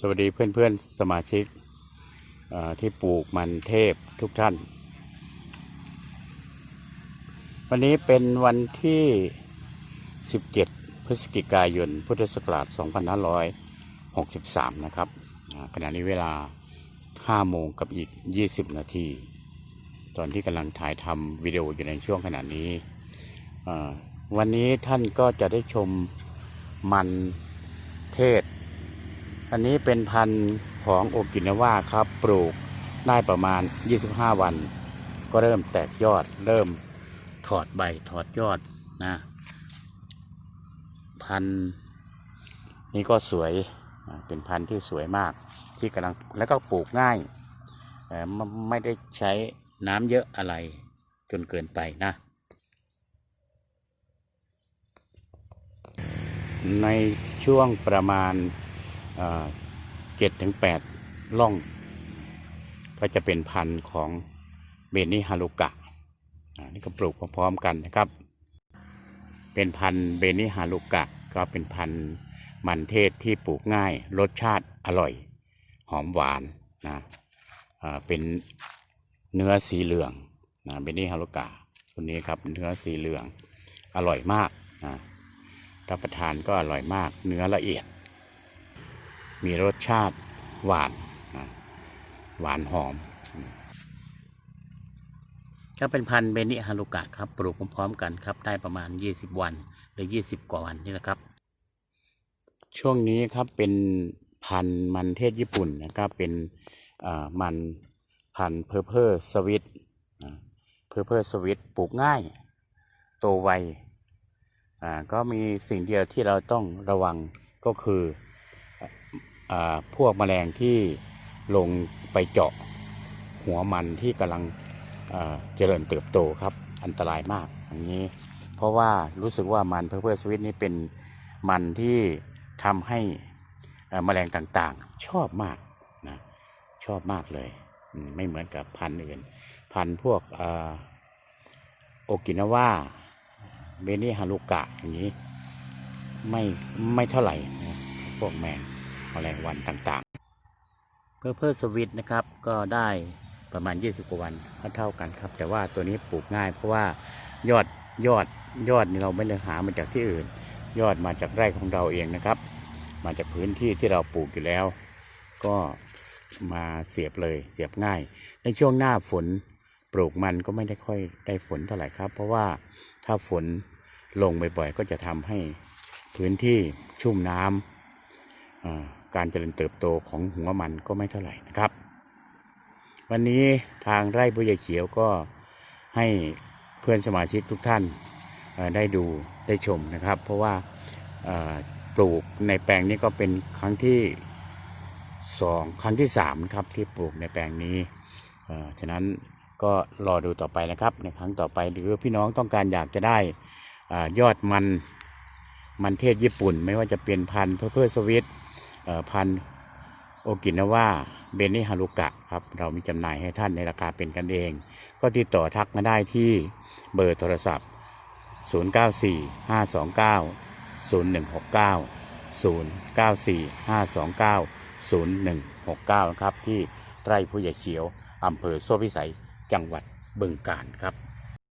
สวัสดีเพื่อนๆสมาชิกที่ปลูกมันเทพทุกท่าน วันนี้เป็นวันที่ 17 พฤศจิกายน พุทธศักราช 2563 นะครับขณะนี้เวลา 5 โมงกับอีก 20 นาที ตอนที่กำลังถ่ายทำวิดีโออยู่ในช่วงขณะนี้ วันนี้ท่านก็จะได้ชมมันเทศ อันนี้เป็นพันธุ์ของโอกินาวาครับ ปลูกได้ประมาณ 25 วัน ก็เริ่มแตกยอด เริ่มถอดใบถอดยอดนะ พันธุ์นี้ก็สวยเป็นพันธุ์ที่สวยมากที่กำลังแล้วก็ปลูกง่าย ไม่ได้ใช้น้ำเยอะอะไรจนเกินไปนะ ในช่วงประมาณ เจ็ดถึงแปดล่อง ก็จะเป็นพันธุ์ของเบนิฮารุกะนี่ก็ปลูกพร้อมๆกันนะครับ เป็นพันธุ์เบนิฮารุกะ ก็เป็นพันธุ์มันเทศที่ปลูกง่ายรสชาติอร่อย หอมหวานนะเป็นเนื้อสีเหลืองนะเบนิฮารุกะคนนี้ครับเนื้อสีเหลืองอร่อยมากนะรับประทานก็อร่อยมากเนื้อละเอียด มีรสชาติหวานหวานหอมก็เป็นพันธุ์เบนิฮารุกะครับปลูกพร้อมๆกันครับ ได้ประมาณ 20 วันหรือ 20 กว่าวันนี่แหละครับ ช่วงนี้ครับเป็นพันธุ์มันเทศญี่ปุ่นนะครับเป็นอ่ามันพันธุ์เพอร์เพอร์สวิตเพอร์เพอร์สวิตปลูกง่ายโตไวอ่าก็มีสิ่งเดียวที่เราต้องระวังก็คือ พวกแมลงที่ลงไปเจาะหัวมันที่กำลังเจริญเติบโตครับ อันตรายมากอันนี้ เพราะว่ารู้สึกว่ามันเพอร์เพอร์สวิตนี้เป็นมันที่ทำให้แมลงต่างๆ ชอบมากนะชอบมากเลยไม่เหมือนกับพันธุ์อื่น พันธุ์พวกอโอกินาวาเบนิฮารุกะอย่างนี้ ไม่ไม่เท่าไหร่นะพวกแมง แมลงวันต่างๆ เพื่อเพื่อสวิตนะครับก็ได้ประมาณ 20 กว่าวันเท่ากันครับ แต่ว่าตัวนี้ปลูกง่าย เพราะว่ายอดยอดยอดนี่เราไม่ได้หามาจากที่อื่น ยอดมาจากไร่ของเราเองนะครับ มาจากพื้นที่ที่เราปลูกอยู่แล้ว ก็มาเสียบเลยเสียบง่าย ในช่วงหน้าฝนปลูกมันก็ไม่ได้ค่อยได้ฝนเท่าไหร่ครับ เพราะว่าถ้าฝนลงบ่อยๆก็จะทำให้พื้นที่ชุ่มน้ำอ่า การเจริญเติบโตของหัวมันก็ไม่เท่าไหร่นะครับ วันนี้ทางไร่ผู้ใหญ่เขียวก็ให้เพื่อนสมาชิกทุกท่านได้ดูได้ชมนะครับ เพราะว่าปลูกในแปลงนี้ก็เป็นครั้งที่สองครั้งที่สามครับที่ปลูกในแปลงนี้ฉะนั้นก็รอดูต่อไปนะครับ ในครั้งต่อไปหรือพี่น้องต้องการอยากจะได้อยอดมันมันเทศญี่ปุ่น ไม่ว่าจะเป็นพันธุ์เพอร์เพอสวิต พันโอกินาว่าเบนิฮารุกะครับ เรามีจำหน่ายให้ท่านในราคาเป็นกันเอง ก็ติดต่อทักมาได้ที่เบอร์โทรศัพท์ 094 529 0169 094 529 0169 ครับ ที่ไร่ผู้ใหญ่เขียวอำเภอโซ่พิสัยจังหวัดบึงกาฬครับ